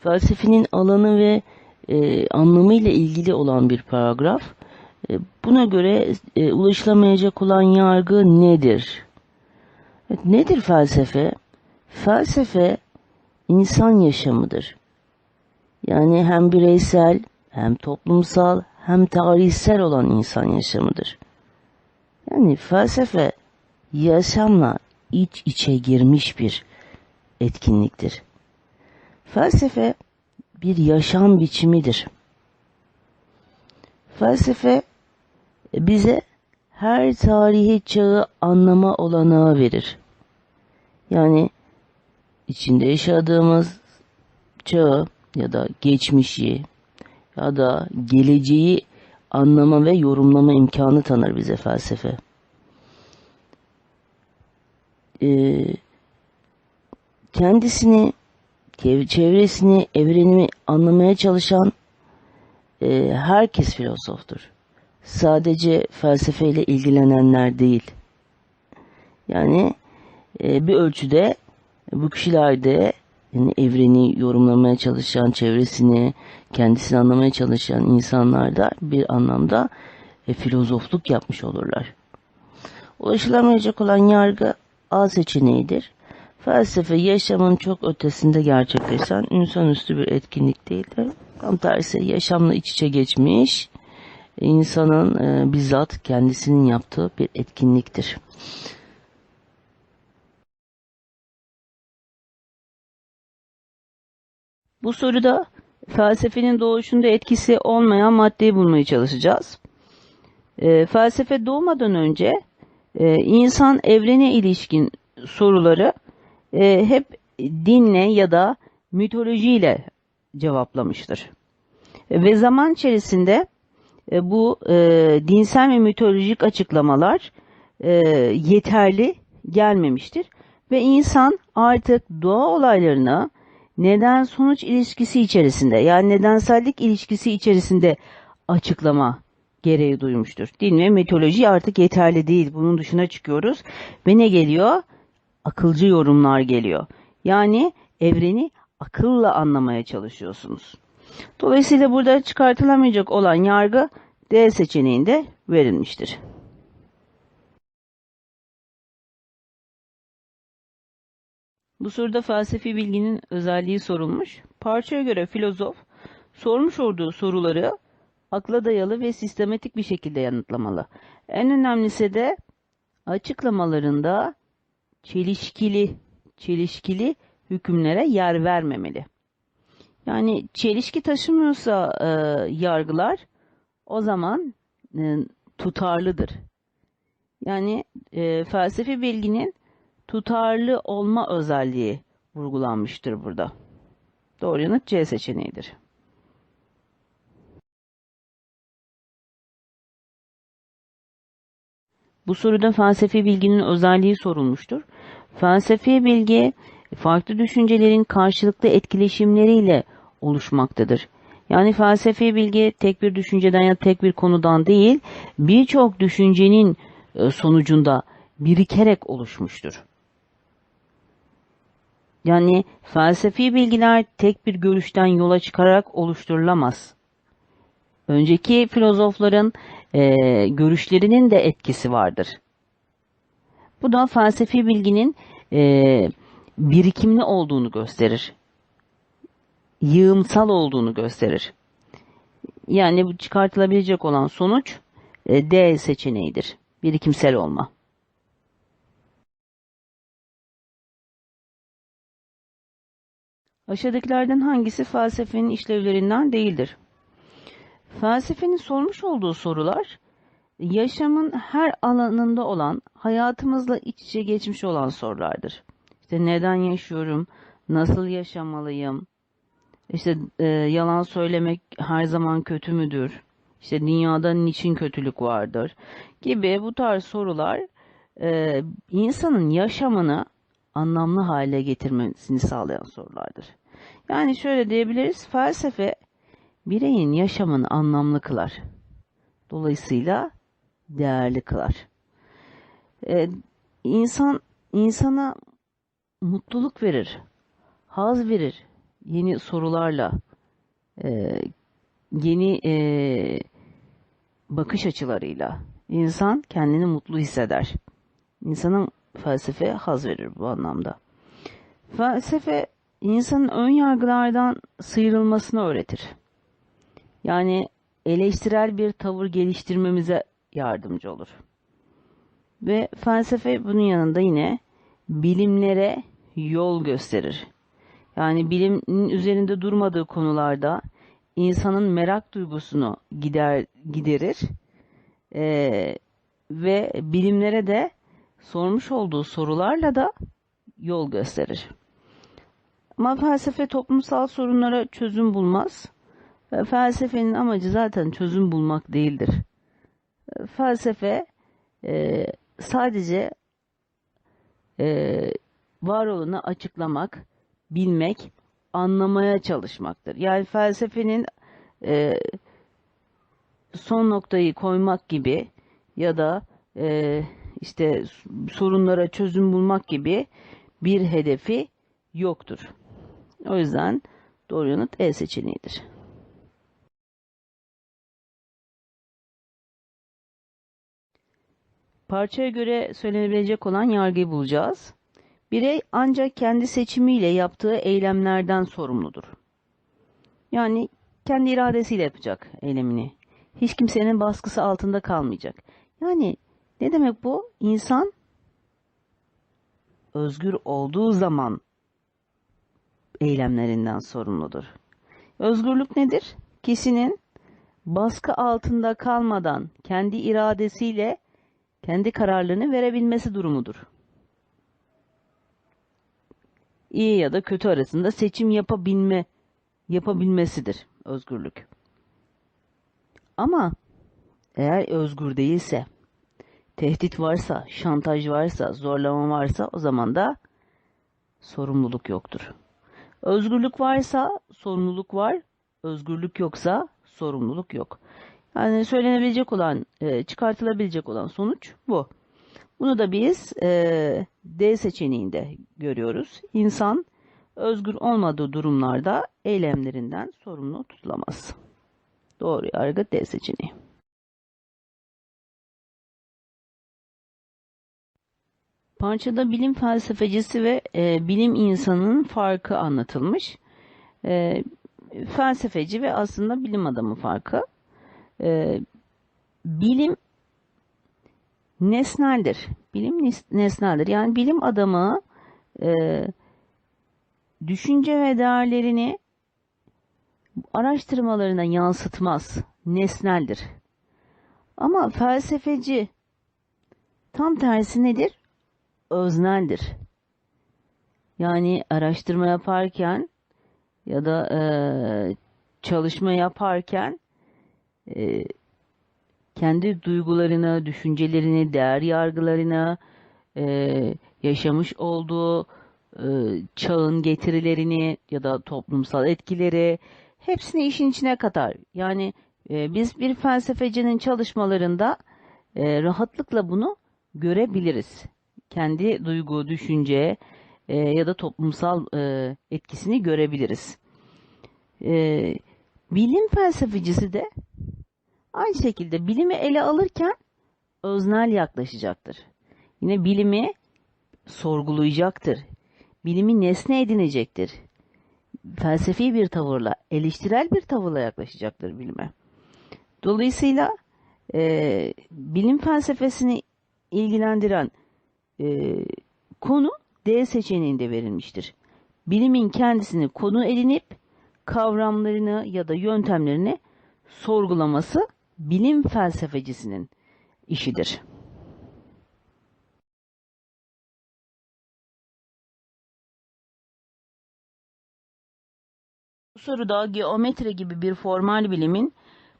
felsefenin alanı ve e, anlamıyla ilgili olan bir paragraf. E, buna göre e, ulaşılamayacak olan yargı nedir? Evet, nedir felsefe? Felsefe insan yaşamıdır. Yani hem bireysel, hem toplumsal, hem tarihsel olan insan yaşamıdır. Yani felsefe yaşamla iç içe girmiş bir etkinliktir. Felsefe bir yaşam biçimidir. Felsefe bize her tarihi çağı anlama olanağı verir. Yani içinde yaşadığımız çağı ya da geçmişi ya da geleceği anlama ve yorumlama imkanı tanır bize felsefe. Ee, kendisini, çevresini, evrenini anlamaya çalışan e, herkes filozoftur. Sadece felsefeyle ilgilenenler değil. Yani e, bir ölçüde bu kişilerde yani evreni yorumlamaya çalışan, çevresini, kendisini anlamaya çalışan insanlar da bir anlamda e, filozofluk yapmış olurlar. Ulaşılamayacak olan yargı A seçeneğidir. Felsefe yaşamın çok ötesinde gerçekleşen insanüstü bir etkinlik değildir. Tam tersi yaşamla iç içe geçmiş, insanın e, bizzat kendisinin yaptığı bir etkinliktir. Bu soruda felsefenin doğuşunda etkisi olmayan maddeyi bulmaya çalışacağız. E, felsefe doğmadan önce e, insan evrene ilişkin soruları e, hep dinle ya da mitolojiyle cevaplamıştır. Ve zaman içerisinde e, bu e, dinsel ve mitolojik açıklamalar e, yeterli gelmemiştir. Ve insan artık doğa olaylarına neden sonuç ilişkisi içerisinde yani nedensellik ilişkisi içerisinde açıklama gereği duymuştur. Din ve mitoloji artık yeterli değil. Bunun dışına çıkıyoruz. Ve ne geliyor? Akılcı yorumlar geliyor. Yani evreni akılla anlamaya çalışıyorsunuz. Dolayısıyla burada çıkartılamayacak olan yargı D seçeneğinde verilmiştir. Bu soruda felsefi bilginin özelliği sorulmuş. Parçaya göre filozof sormuş olduğu soruları akla dayalı ve sistematik bir şekilde yanıtlamalı. En önemlisi de açıklamalarında çelişkili çelişkili hükümlere yer vermemeli. Yani çelişki taşımıyorsa e, yargılar o zaman e, tutarlıdır. Yani e, felsefi bilginin tutarlı olma özelliği vurgulanmıştır burada. Doğru yanıt C seçeneğidir. Bu soruda felsefi bilginin özelliği sorulmuştur. Felsefi bilgi farklı düşüncelerin karşılıklı etkileşimleriyle oluşmaktadır. Yani felsefi bilgi tek bir düşünceden ya tek bir konudan değil, birçok düşüncenin e, sonucunda birikerek oluşmuştur. Yani felsefi bilgiler tek bir görüşten yola çıkarak oluşturulamaz. Önceki filozofların e, görüşlerinin de etkisi vardır. Bu da felsefi bilginin e, birikimli olduğunu gösterir. Yığımsal olduğunu gösterir. Yani bu çıkartılabilecek olan sonuç e, D seçeneğidir. Birikimsel olma. Aşağıdakilerden hangisi felsefenin işlevlerinden değildir? Felsefenin sormuş olduğu sorular yaşamın her alanında olan, hayatımızla iç içe geçmiş olan sorulardır. İşte neden yaşıyorum, nasıl yaşamalıyım, işte e, yalan söylemek her zaman kötü müdür, işte dünyada niçin kötülük vardır gibi bu tarz sorular e, insanın yaşamını anlamlı hale getirmesini sağlayan sorulardır. Yani şöyle diyebiliriz, felsefe bireyin yaşamını anlamlı kılar. Dolayısıyla değerli kılar. Ee, insan insana mutluluk verir, haz verir, yeni sorularla, e, yeni e, bakış açılarıyla insan kendini mutlu hisseder. İnsanın felsefe haz verir bu anlamda. Felsefe insanın ön yargılardan sıyrılmasını öğretir. Yani eleştirel bir tavır geliştirmemize yardımcı olur. Ve felsefe bunun yanında yine bilimlere yol gösterir. Yani bilimin üzerinde durmadığı konularda insanın merak duygusunu gider giderir Ee, ve bilimlere de sormuş olduğu sorularla da yol gösterir. Ama felsefe toplumsal sorunlara çözüm bulmaz. Ve felsefenin amacı zaten çözüm bulmak değildir. E, felsefe e, sadece e, var olanı açıklamak, bilmek, anlamaya çalışmaktır. Yani felsefenin e, son noktayı koymak gibi ya da e, işte sorunlara çözüm bulmak gibi bir hedefi yoktur. O yüzden doğru yanıt E seçeneğidir. Parçaya göre söylenebilecek olan yargıyı bulacağız. Birey ancak kendi seçimiyle yaptığı eylemlerden sorumludur. Yani kendi iradesiyle yapacak eylemini. Hiç kimsenin baskısı altında kalmayacak. Yani ne demek bu? İnsan özgür olduğu zaman eylemlerinden sorumludur. Özgürlük nedir? Kişinin baskı altında kalmadan kendi iradesiyle kendi kararlarını verebilmesi durumudur. İyi ya da kötü arasında seçim yapabilme yapabilmesidir özgürlük. Ama eğer özgür değilse, tehdit varsa, şantaj varsa, zorlama varsa o zaman da sorumluluk yoktur. Özgürlük varsa sorumluluk var, özgürlük yoksa sorumluluk yok. Yani söylenebilecek olan, e, çıkartılabilecek olan sonuç bu. Bunu da biz e, D seçeneğinde görüyoruz. İnsan özgür olmadığı durumlarda eylemlerinden sorumlu tutulamaz. Doğru yargı D seçeneği. Parçada bilim felsefecisi ve e, bilim insanının farkı anlatılmış. E, felsefeci ve aslında bilim adamı farkı. E, bilim nesneldir. Bilim nesneldir. Yani bilim adamı e, düşünce ve değerlerini araştırmalarına yansıtmaz. Nesneldir. Ama felsefeci tam tersi nedir? Özneldir. Yani araştırma yaparken ya da e, çalışma yaparken e, kendi duygularını, düşüncelerini, değer yargılarını, e, yaşamış olduğu e, çağın getirilerini ya da toplumsal etkileri hepsini işin içine katar. Yani e, biz bir felsefecinin çalışmalarında e, rahatlıkla bunu görebiliriz. Kendi duygu, düşünce e, ya da toplumsal e, etkisini görebiliriz. E, bilim felsefecisi de aynı şekilde bilimi ele alırken öznel yaklaşacaktır. Yine bilimi sorgulayacaktır. Bilimi nesne edinecektir felsefi bir tavırla, eleştirel bir tavırla yaklaşacaktır bilime. Dolayısıyla e, bilim felsefesini ilgilendiren e, konu D seçeneğinde verilmiştir. Bilimin kendisini konu edinip kavramlarını ya da yöntemlerini sorgulaması bilim felsefecisinin işidir. Bu soruda geometri gibi bir formal bilimin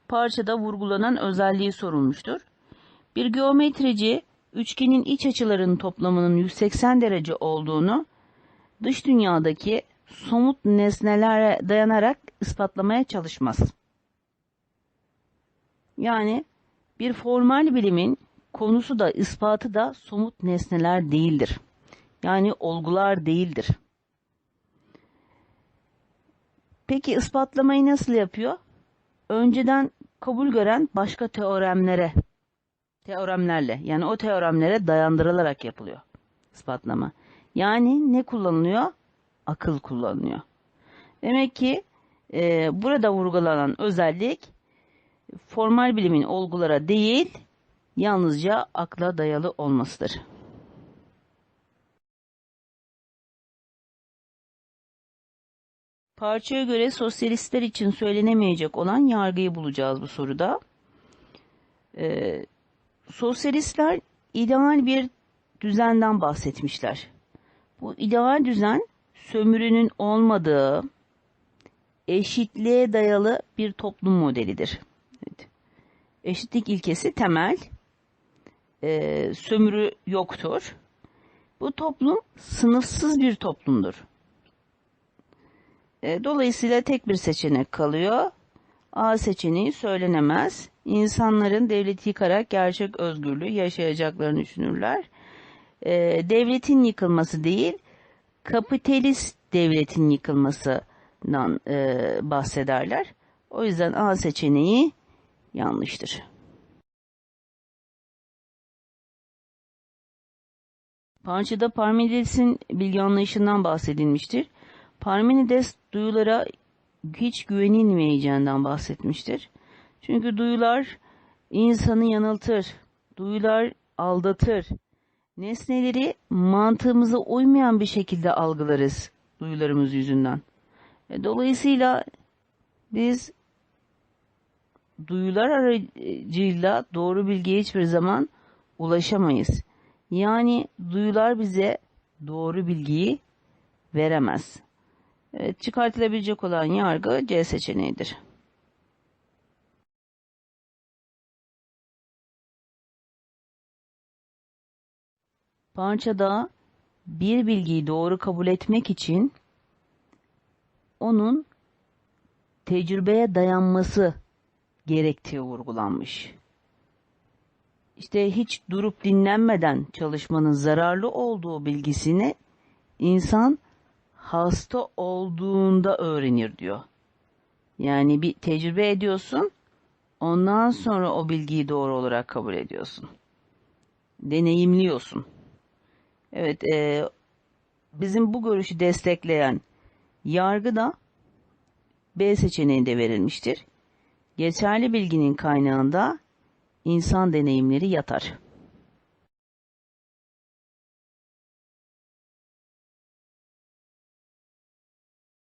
parçada vurgulanan özelliği sorulmuştur. Bir geometrici üçgenin iç açılarının toplamının 180 derece olduğunu dış dünyadaki somut nesnelere dayanarak ispatlamaya çalışmaz. Yani bir formal bilimin konusu da ispatı da somut nesneler değildir. Yani olgular değildir. Peki ispatlamayı nasıl yapıyor? Önceden kabul gören başka teoremlere, teoremlerle yani o teoremlere dayandırılarak yapılıyor ispatlama. Yani ne kullanılıyor? Akıl kullanılıyor. Demek ki e, burada vurgulanan özellik formal bilimin olgulara değil, yalnızca akla dayalı olmasıdır. Parçaya göre sosyalistler için söylenemeyecek olan yargıyı bulacağız bu soruda. Ee, sosyalistler ideal bir düzenden bahsetmişler. Bu ideal düzen sömürünün olmadığı, eşitliğe dayalı bir toplum modelidir. Eşitlik ilkesi temel, e, sömürü yoktur. Bu toplum sınıfsız bir toplumdur. E, dolayısıyla tek bir seçenek kalıyor. A seçeneği söylenemez. İnsanların devleti yıkarak gerçek özgürlüğü yaşayacaklarını düşünürler. E, devletin yıkılması değil, kapitalist devletin yıkılmasından e, bahsederler. O yüzden A seçeneği yanlıştır. Parçada Parmenides'in bilgi anlayışından bahsedilmiştir. Parmenides duyulara hiç güvenilmeyeceğinden bahsetmiştir. Çünkü duyular insanı yanıltır, duyular aldatır. Nesneleri mantığımıza uymayan bir şekilde algılarız duyularımız yüzünden. E, Dolayısıyla biz duyular aracıyla doğru bilgiye hiçbir zaman ulaşamayız. Yani duyular bize doğru bilgiyi veremez. Evet, çıkartılabilecek olan yargı C seçeneğidir. Parçada bir bilgiyi doğru kabul etmek için onun tecrübeye dayanması gerektiği vurgulanmış. İşte hiç durup dinlenmeden çalışmanın zararlı olduğu bilgisini insan hasta olduğunda öğrenir diyor. Yani bir tecrübe ediyorsun, ondan sonra o bilgiyi doğru olarak kabul ediyorsun. Deneyimliyorsun. Evet, e, bizim bu görüşü destekleyen yargı da B seçeneğinde verilmiştir. Geçerli bilginin kaynağında insan deneyimleri yatar.